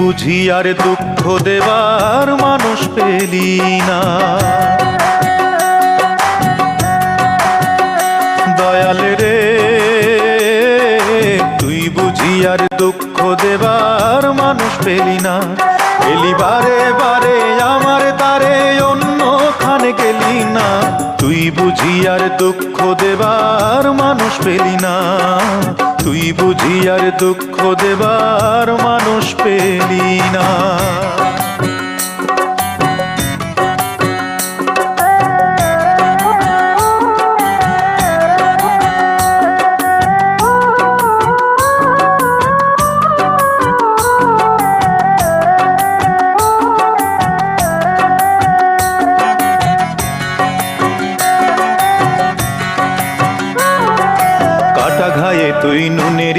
বুঝি আর দুঃখ দেবার মানুষ পেলি না। দয়াল রে, তুই বুঝি আর দুঃখ দেবার মানুষ পেলি না। এলি বারে বারে আমার তারে অন্য খানে গেলি না। তুই বুঝি আর দুঃখ দেবার মানুষ পেলি না। তুই বুঝি আর দুঃখ দেবার ঘায়ে তুই নুনের